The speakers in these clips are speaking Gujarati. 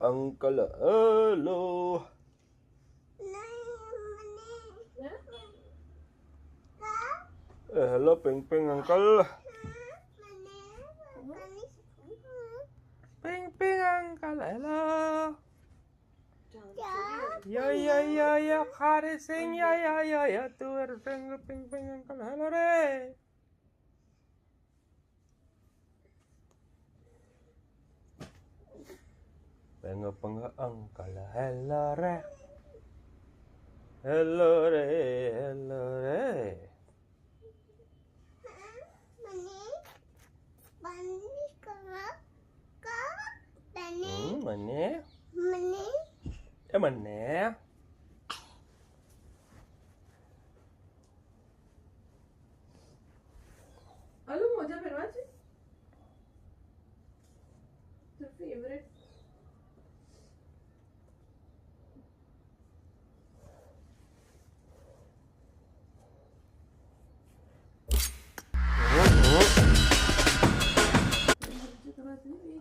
Uncle Hello. Eh, hello Peng Peng Uncle. Peng Peng Uncle Hello. Ya ya ya ya, kare sing ya ya ya ya tuer Peng Peng Peng Uncle Hello re. Pengepengeang kala hello re Hello re hello re Mane? mana? Mane? Eh Mane?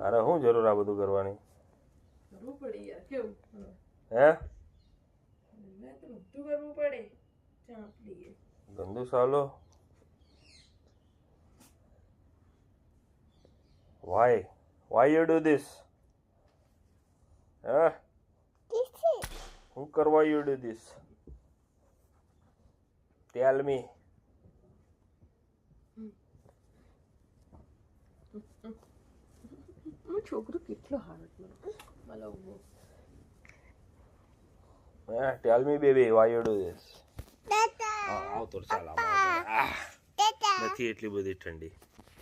અરે શું જરૂર આ બધું કરવાની? હે? ગંદુ સાલો. Why why you do this હે? હું કરવા you do this tell me મારો છોકરો કેટલો હારત મને ઊભો હે tell me baby why you do this આવ તો ચાલ આમાં આવતો. આહ, નથી એટલી બધી ઠંડી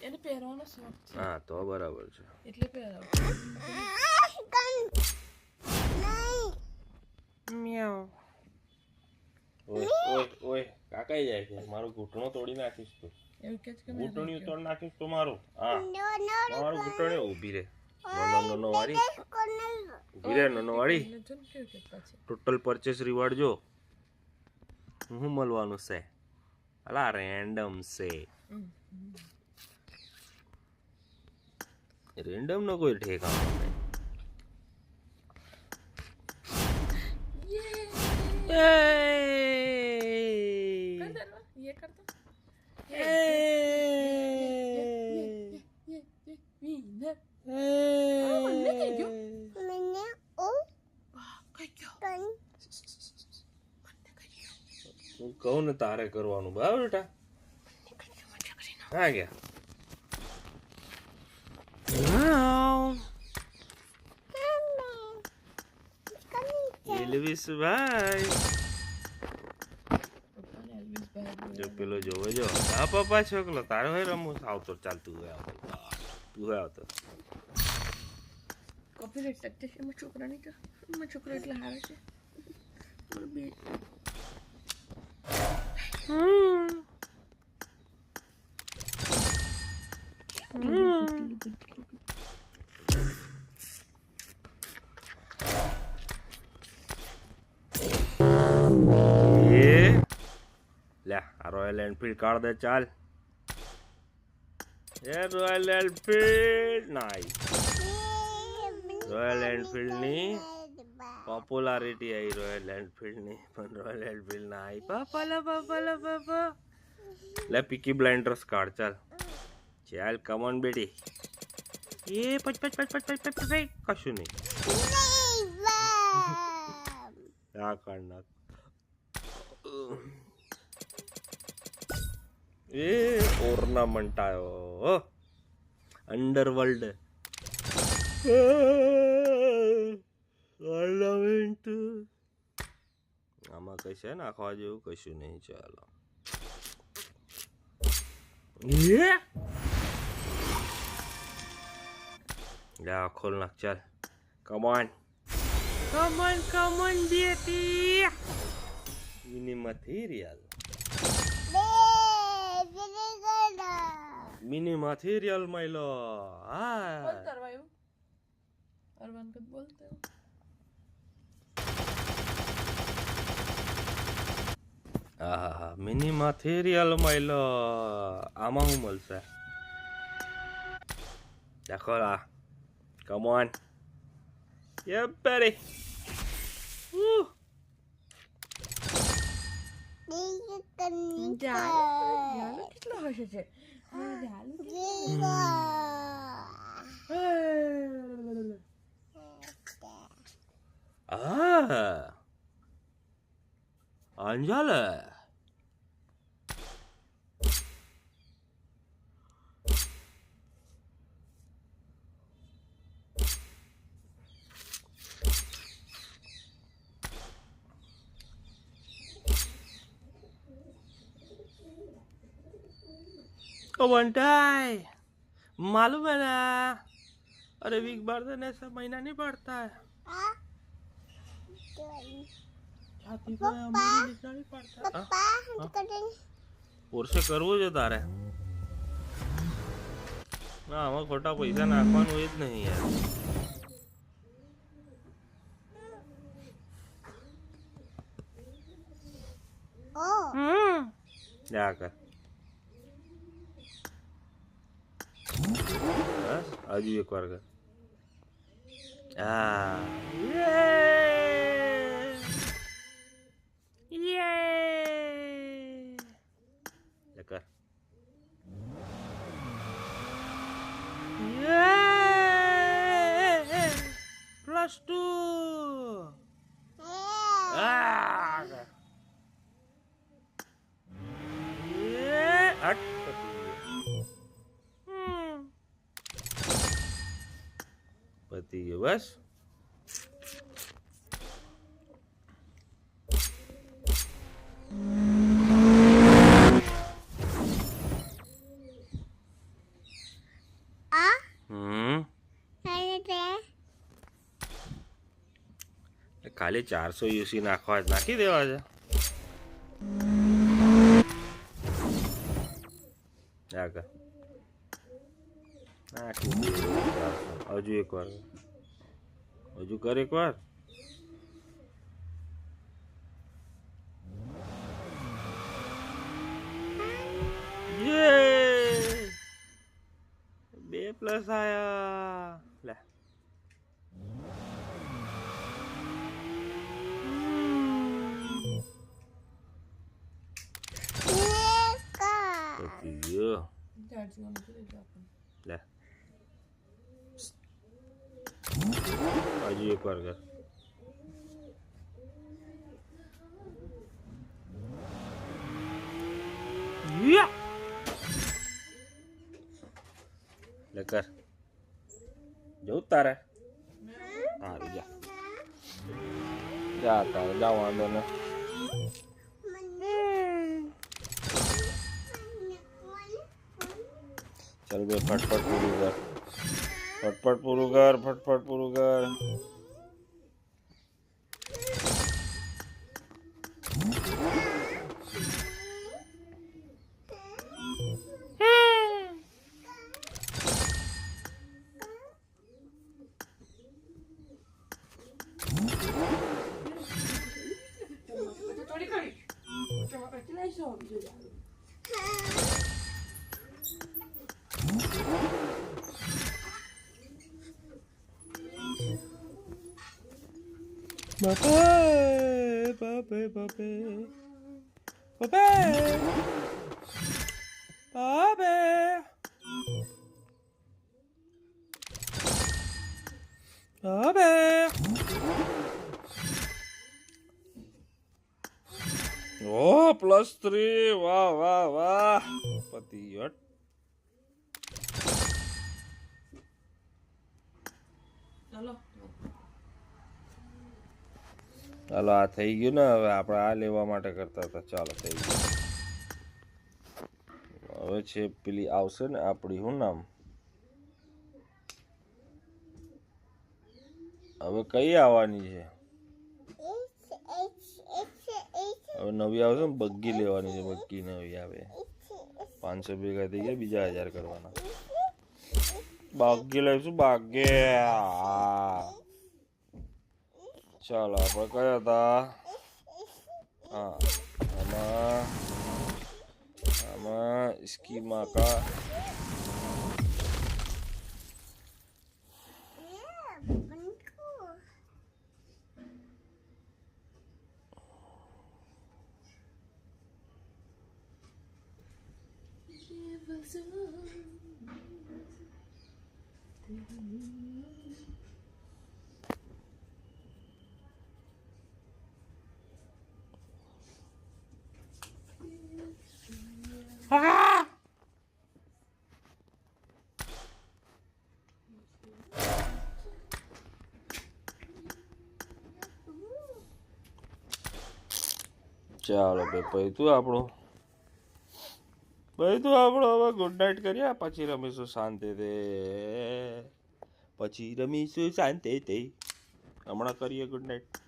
એને પહેરવાનો શોખ છે હા તો બરાબર છે એટલે પહેરાવ ઓય ઓય ઓય કાકાઈ જાય છે મારો ઘૂંટણો તોડી નાખીશ તું ઘૂંટણિયું તોડી નાખીશ તો મારું હા મારું ઘૂંટણિયું ઊભી રે નો નો નો વાળી ઊભી રે નો નો વાળી એને જો ને કેવું કહેતા છે ટોટલ પરચેસ રિવાર્ડ જો. હું મળવાનું છે? અલા રેન્ડમ છે. રેન્ડમ નો કોઈ ઠેકાણો નહીં કર દરવા ये કરતો વિનર મને કઈ ગયો કઈ ગયો મને કઈ ગયો હું કહું ને તારે કરવાનું, બરાબર બેટા? હા, ગયા. એલવિસ ભાઈ ભાઈ જો પેલો જોવે, જો. હા, પપ્પા છોકલો તારે હોય રમવું આવતો, ચાલતું હોય આવતો. તું હોય આવતો. છોકરા એટલે હારે છે. બે रॉयल एनफील्ड काढ दे चाल। हे रॉयल एनफील्ड नाही रॉयल एनफील्डनी પોપ્યુલારિટી આવી રોયલ એનફિલ્ડ ની પણ રોયલ એનફિલ્ડ ના આવી પાપા લા પાપા લા પાપા લે પીકી બ્લાઇન્ડર્સ કાઢ ચાલ ચાલ કમોન બેટી એ પચ પચ પચ પચ પચ પચ પચ કશું નહીં આ કાઢ નાખ એ ઓર્નામેન્ટ આવ્યો અંડરવર્લ્ડ આમાં કઈ છે નાખવા જેવું કશું નહીં ચાલો. એ ખોલ નાખ ચાલ. Come on come on come on Beti. Mini material mini material મયલો હા. બોલ એવું અરવાન કદ બોલતે આહા મિની મટીરિયલ મયલો આમાં શું મળશે દેખો આ કમોન Yeah, buddy. Woo. ઝાલો ઝાલો કેટલો હશે છે હા, ઝાલો Ah. Angela. ओ बंटाई मालूम है ना अरे वीक बर्तन ऐसा महीना नहीं पड़ता है છાતી પર અમરેલી નીકળવી પડતા હા? કોર્સે કરવું છે તારે ના આમાં ખોટા પૈસા નાખવાનું એ જ નહીં યાર જા કર બસ હજુ એક વાર હા યે યે લે કર યે પ્લસ ટુ આ યે હટ હમ. પતી બસ ખાલી ચારસો યુસી નાખવા જ નાખી દેવા છે. આગળ. નાખી. હજુ એક વાર. હજુ કર એક વાર યે! બે પ્લસ આયા. લે. Yeah. आज एक बार कर लेकर। जो उतार है। हाँ जा। जा उतार जाओ अंदर चल गए फटफट पूरी कर फटफट पुरुगर फटफट पुरुगर। Babe, babe, babe. Babe. Babe. Babe. Oh, plus three. Wow, wow, wow. Patiot. Hello. ચાલો આ થઈ ગયું ને, હવે આપણે આ લેવા માટે કરતા હતા. ચાલો, થઈ ગયું. હવે છે, પેલી આવશે ને આપણી શું નામ? હવે કઈ આવવાની છે? હવે નવી આવશે ને, બગ્ગી લેવાની છે, બગ્ગી નવી આવે. પાંચસો ભેગા થઈ ગયા, બીજા હજાર કરવાના. બાગ્ય લઈશું બાગ્ય 잘라볼 거야 다. 아, 아마 아마 આપણું ભાઈ તું આપણો હવે ગુડ નાઇટ કરીએ પછી રમીશું શાંતિથી પછી રમીશું શાંતિથી હમણાં કરીએ ગુડ નાઇટ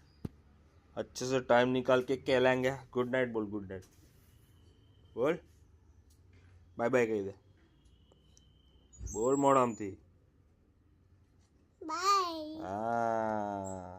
अच्छे से टाइम निकाल के कहलाएंगे गुड नाइट बोल गुड नाइट બોલ બાય બાય કહી દે બોલ મોડ આમથી Bye. હા